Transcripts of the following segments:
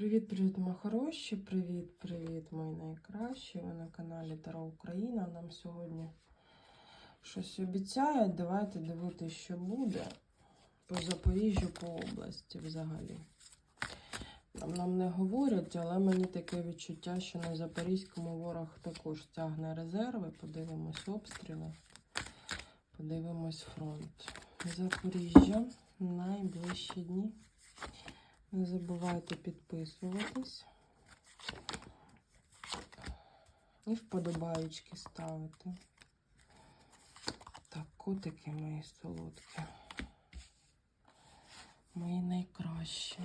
Привіт-привіт, мої хороші! Привіт-привіт, мої найкращі! Ви на каналі Таро Україна. Нам сьогодні щось обіцяють. Давайте дивитися, що буде по Запоріжжю, по області взагалі. Нам, нам не говорять, але мені таке відчуття, що на Запорізькому ворог також тягне резерви. Подивимось обстріли, подивимось фронт. Запоріжжя найближчі дні. Не забувайте підписуватись. І вподобаєчки ставити. Так, котики мої солодкі. Мої найкращі.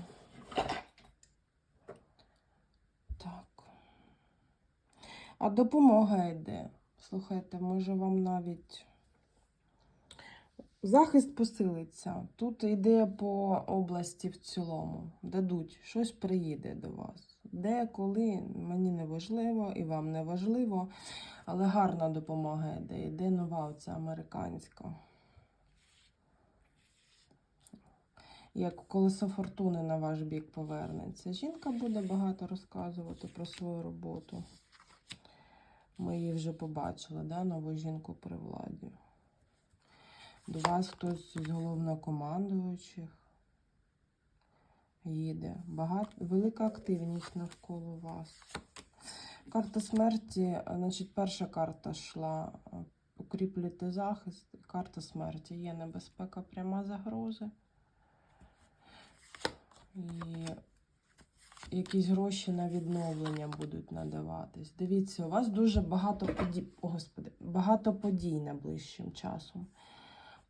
Так. А допомога йде. Слухайте, може вам навіть Захист посилиться. Тут йде по області в цілому. Дадуть, щось приїде до вас. Де, коли, мені не важливо і вам не важливо, але гарна допомога йде. Йде нова оця американська. Як колесо фортуни на ваш бік повернеться. Жінка буде багато розказувати про свою роботу. Ми її вже побачили, да? нову жінку при владі. До вас хтось з головнокомандуючих їде. Багато, велика активність навколо вас. Карта смерті, значить, перша карта йшла укріплюйте захист. Карта смерті. Є небезпека, пряма загрози. І якісь гроші на відновлення будуть надаватись. Дивіться, у вас дуже багато подій, Господи, багато подій найближчим часом.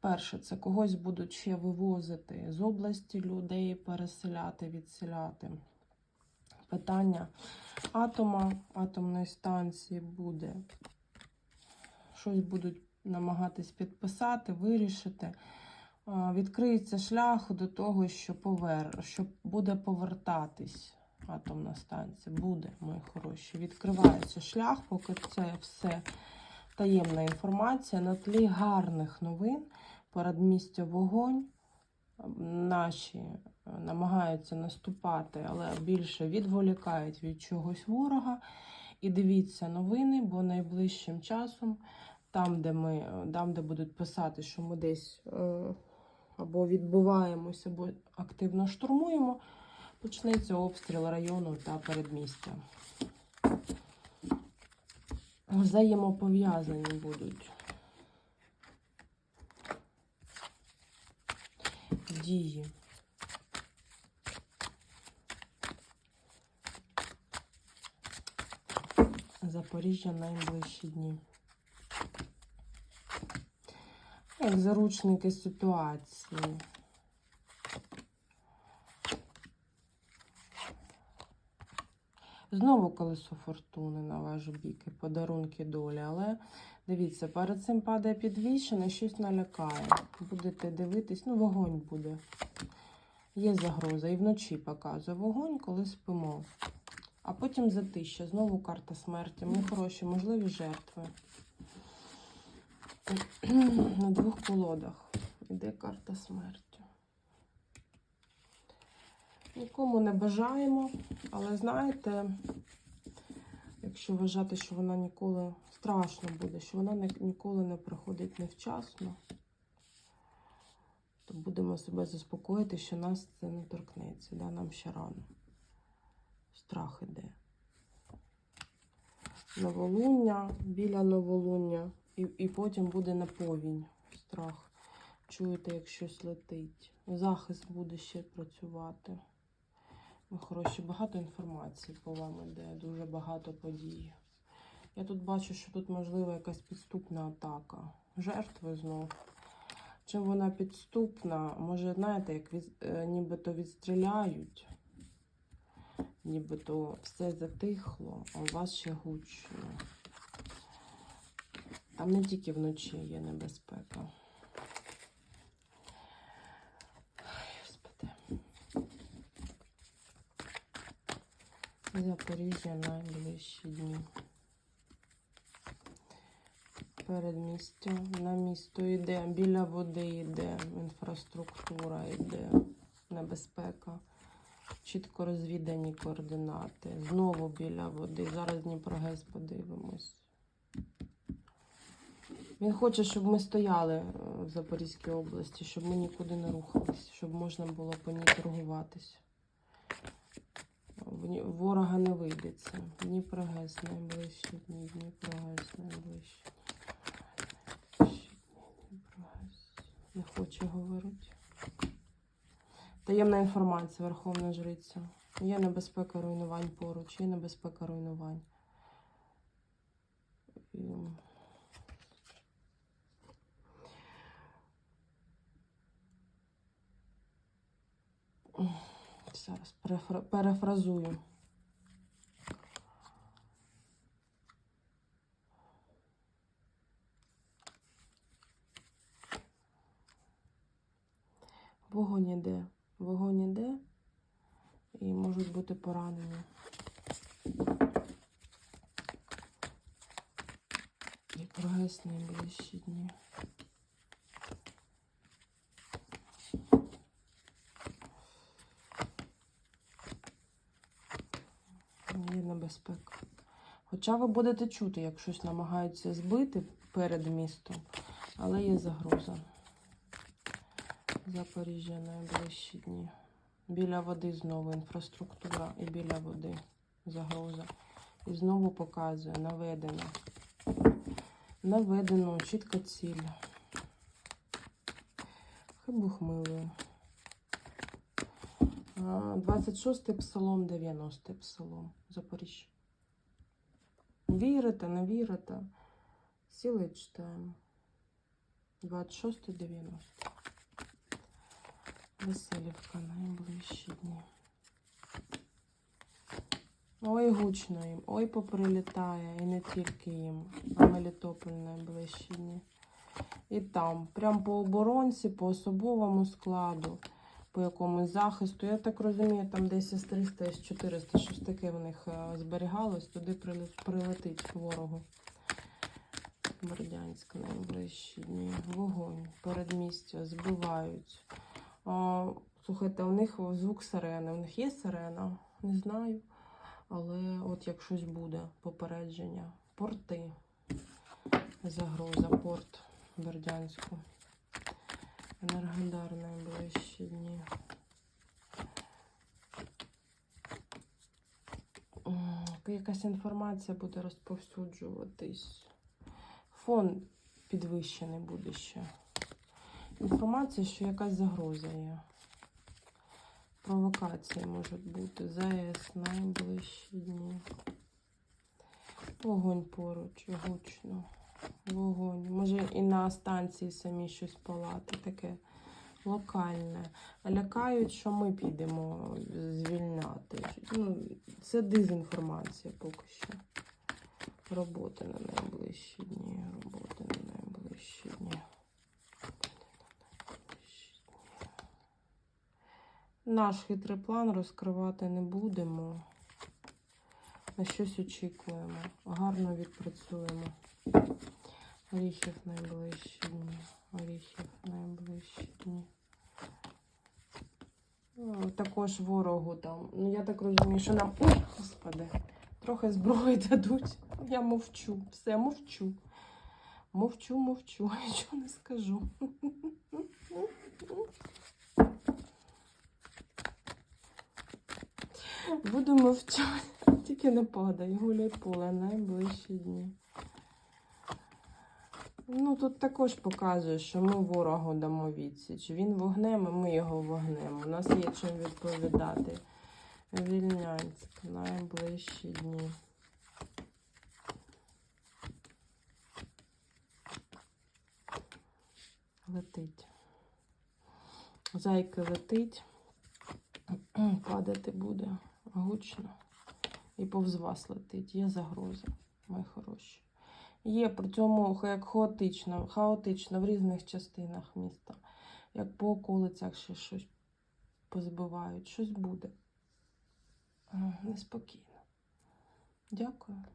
Перше, це когось будуть ще вивозити з області людей, переселяти, відселяти. Питання атома, атомної станції буде. Щось будуть намагатись підписати, вирішити. Відкриється шлях до того, що повер... що буде повертатись атомна станція. Буде, мої хороші. Відкривається шлях, поки це все таємна інформація на тлі гарних новин. Передмістя вогонь. Наші намагаються наступати, але більше відволікають від чогось ворога. І дивіться новини, бо найближчим часом, там, де ми, там, де будуть писати, що ми десь е, або відбуваємося, або активно штурмуємо, почнеться обстріл району та передмістя. Взаємопов'язані будуть. Дії. Запоріжжя найближчі дні. Як заручники ситуації. Знову колесо фортуни на ваш бік і подарунки долі, але дивіться, перед цим падає підвішене, щось налякає. Будете дивитись, ну, вогонь буде. Є загроза. І вночі показує вогонь, коли спимо. А потім затища. Знову карта смерті. Ми хороші, можливі жертви. На двох колодах. Іде карта смерті. Нікому не бажаємо, але знаєте, якщо вважати, що вона ніколи страшно буде, що вона ніколи не приходить невчасно, то будемо себе заспокоїти, що нас це не торкнеться. Да? Нам ще рано. Страх іде. Новолуння, біля новолуння, і, і потім буде наповінь. Страх. Чуєте, як щось летить. Захист буде ще працювати. Хороші, багато інформації по вам іде, дуже багато подій. Я тут бачу, що тут можлива якась підступна атака. Жертви знов. Чим вона підступна, може, знаєте, як від, е, нібито відстріляють, нібито все затихло, а у вас ще гучно. Там не тільки вночі є небезпека. Запоріжжя найближчі дні. Передмістя на місто йде, біля води йде, інфраструктура йде, небезпека. Чітко розвідані координати. Знову біля води. Зараз Дніпрогес подивимось. Він хоче, щоб ми стояли е, в Запорізькій області, щоб ми нікуди не рухались, щоб можна було по ній торгуватись. Ворога не вийдеться. Дніпрогес найближчі дні, Дніпрогес найближчі. Дніпрогес. Не хоче говорити. Таємна інформація, Верховна Жриця. Є небезпека руйнувань поруч, є небезпека руйнувань. І... Зараз перефра... перефразую. Вогонь іде. Вогонь іде і можуть бути поранені. І прогрес найближчі дні. небезпека. Хоча ви будете чути, як щось намагаються збити перед містом, але є загроза. Запоріжжя найближчі дні. Біля води знову інфраструктура і біля води загроза. І знову показує наведено. Наведено чітка ціль. Хибухмилою. 26 псалом, 90 псалом Запоріжжя. Вірите, не вірите. Сіли читаємо. 26, 90. Веселівка найближчі дні. Ой, гучно їм, ой, поприлітає, і не тільки їм, а Мелітополь найближчі дні. І там, прям по оборонці, по особовому складу по якомусь захисту. Я так розумію, там десь із 300, із 400, щось таке в них е, зберігалось, туди прилетить ворогу. Бердянськ найближчі дні. Вогонь, передмістя, збивають. А, слухайте, у них звук сирени. У них є сирена? Не знаю. Але от як щось буде, попередження. Порти. Загроза, порт Бердянську. Енергодар дні. Якась інформація буде розповсюджуватись. Фон підвищений буде ще. Інформація, що якась загроза є. Провокації можуть бути. ЗАЕС найближчі дні. Вогонь поруч, гучно. Вогонь. Може і на станції самі щось палати, таке локальне. Лякають, що ми підемо звільняти. Ну, це дезінформація поки що. Роботи на найближчі дні. Роботи на найближчі дні. Наш хитрий план розкривати не будемо. На щось очікуємо. Гарно відпрацюємо. Оріхів найближчі дні. Оріхів найближчі дні. Ну, також ворогу там. Ну, я так розумію, що нам. Ой, господи, трохи зброї дадуть. Я мовчу. Все, мовчу. Мовчу, мовчу, нічого не скажу. Буду мовчати, тільки не падай, гуляй поле найближчі дні. Ну, тут також показує, що ми ворогу дамо відсіч. Він вогнем, і ми його вогнем. У нас є чим відповідати. Вільнянськ, найближчі дні. Летить. Зайка летить. Падати буде гучно. І повз вас летить. Є загроза, мої хороші. Є при цьому як хаотично, хаотично в різних частинах міста. Як по околицях ще щось позбивають, щось буде. Неспокійно. Дякую.